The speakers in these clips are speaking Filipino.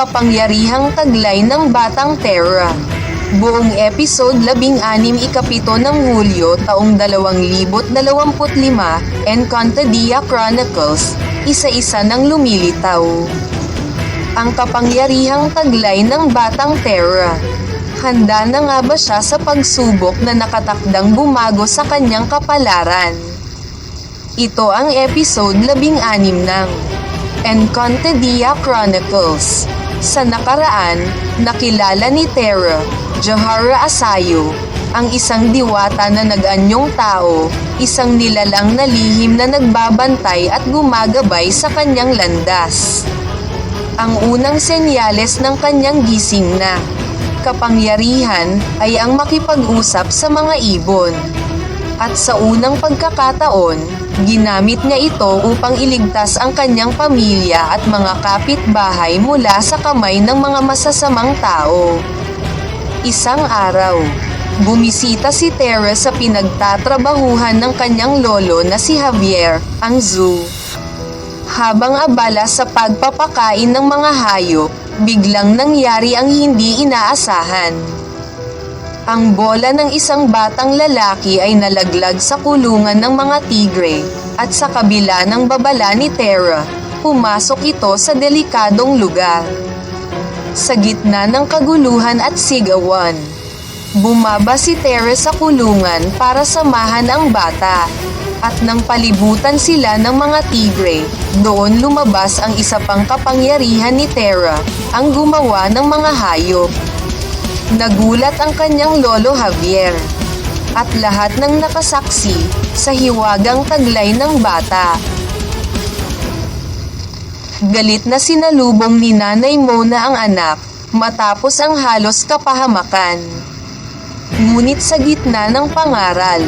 kapangyarihang taglay ng Batang Terra. Buong episode 16 ikapito ng Hulyo taong 2025, Encantadia Chronicles, isa-isa ng lumilitaw. Ang kapangyarihang taglay ng Batang Terra. Handa na nga ba siya sa pagsubok na nakatakdang bumago sa kanyang kapalaran? Ito ang episode 16 ng Encantadia Chronicles. Sa nakaraan, nakilala ni Terra, Johara Asayo, ang isang diwata na nag-anyong tao, isang nilalang na lihim na nagbabantay at gumagabay sa kanyang landas. Ang unang senyales ng kanyang gising na kapangyarihan ay ang makipag-usap sa mga ibon. At sa unang pagkakataon, ginamit niya ito upang iligtas ang kanyang pamilya at mga kapitbahay mula sa kamay ng mga masasamang tao. Isang araw, bumisita si Tara sa pinagtatrabahuhan ng kanyang lolo na si Javier, ang zoo. Habang abala sa pagpapakain ng mga hayop, biglang nangyari ang hindi inaasahan. Ang bola ng isang batang lalaki ay nalaglag sa kulungan ng mga tigre, at sa kabila ng babala ni Terra, pumasok ito sa delikadong lugar. Sa gitna ng kaguluhan at sigawan, bumaba si Terra sa kulungan para samahan ang bata, at nang palibutan sila ng mga tigre, doon lumabas ang isa pang kapangyarihan ni Terra, ang gumawa ng mga hayop. Nagulat ang kanyang lolo Javier at lahat ng nakasaksi sa hiwagang taglay ng bata. Galit na sinalubong ni Nanay Mona ang anak matapos ang halos kapahamakan. Ngunit sa gitna ng pangaral,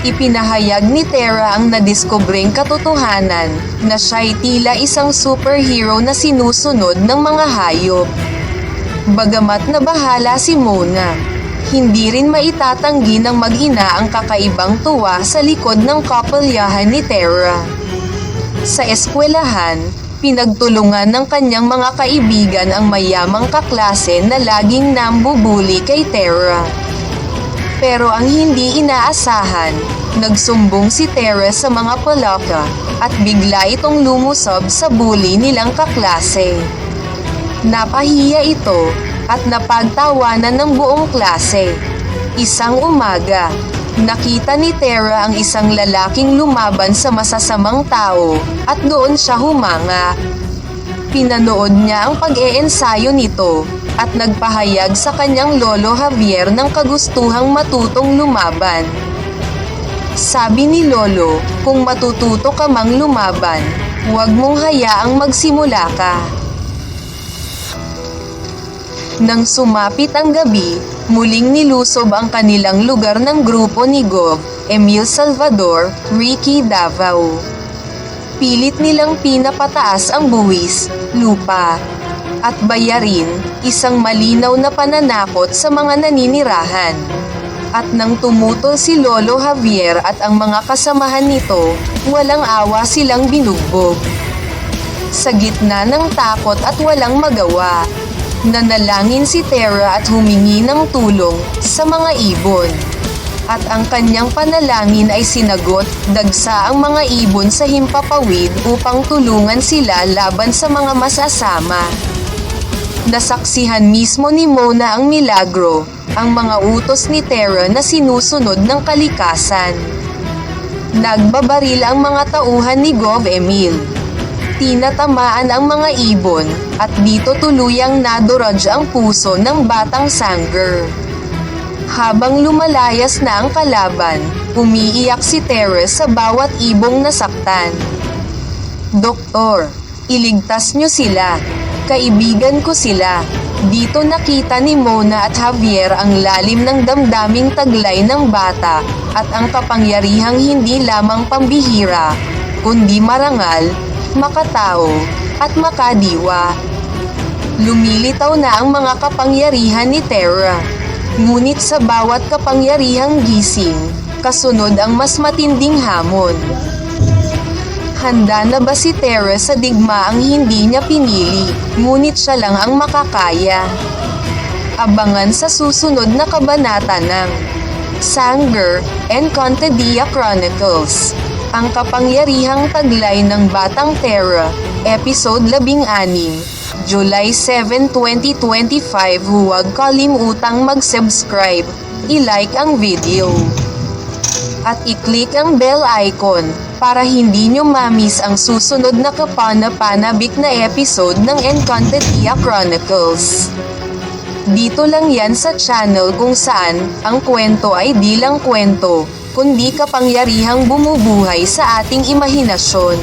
ipinahayag ni Tara ang nadiskobring katotohanan na siya'y tila isang superhero na sinusunod ng mga hayop. Bagamat na bahala si Mona, hindi rin maitatanggi ng mag-ina ang kakaibang tuwa sa likod ng kapalyahan ni Terra. Sa eskwelahan, pinagtulungan ng kanyang mga kaibigan ang mayamang kaklase na laging nambubuli kay Terra. Pero ang hindi inaasahan, nagsumbong si Terra sa mga palaka at bigla itong lumusob sa bully nilang kaklase. Napahiya ito at napagtawanan ng buong klase. Isang umaga, nakita ni Tara ang isang lalaking lumaban sa masasamang tao at doon siya humanga. Pinanood niya ang pag-eensayo nito at nagpahayag sa kanyang lolo Javier ng kagustuhang matutong lumaban. Sabi ni lolo, kung matututo ka mang lumaban, huwag mong hayaang magsimula ka. Nang sumapit ang gabi, muling nilusob ang kanilang lugar ng grupo ni Gov, Emil Salvador, Ricky Davao. Pilit nilang pinapataas ang buwis, lupa, at bayarin, isang malinaw na pananakot sa mga naninirahan. At nang tumutol si Lolo Javier at ang mga kasamahan nito, walang awa silang binugbog. Sa gitna ng takot at walang magawa, Nanalangin si Tara at humingi ng tulong sa mga ibon. At ang kanyang panalangin ay sinagot, dagsa ang mga ibon sa himpapawid upang tulungan sila laban sa mga masasama. Nasaksihan mismo ni Mona ang milagro, ang mga utos ni Tara na sinusunod ng kalikasan. Nagbabaril ang mga tauhan ni Gov Emil tinatamaan ang mga ibon at dito tuluyang naduraj ang puso ng batang Sanger. Habang lumalayas na ang kalaban, umiiyak si Teres sa bawat ibong nasaktan. Doktor, iligtas niyo sila. Kaibigan ko sila. Dito nakita ni Mona at Javier ang lalim ng damdaming taglay ng bata at ang kapangyarihang hindi lamang pambihira, kundi marangal makatao, at makadiwa. Lumilitaw na ang mga kapangyarihan ni Terra. Ngunit sa bawat kapangyarihang gising, kasunod ang mas matinding hamon. Handa na ba si Terra sa digmaang hindi niya pinili, ngunit siya lang ang makakaya? Abangan sa susunod na kabanata ng Sanger, Encantadia Chronicles. Ang kapangyarihang taglay ng Batang Terra, Episode 16, July 7, 2025 Huwag kalimutang mag-subscribe, i-like ang video, at i-click ang bell icon para hindi nyo mamiss ang susunod na kapanapanabik na episode ng Encantadia Chronicles. Dito lang yan sa channel kung saan, ang kwento ay di lang kwento, kundi kapangyarihang bumubuhay sa ating imahinasyon.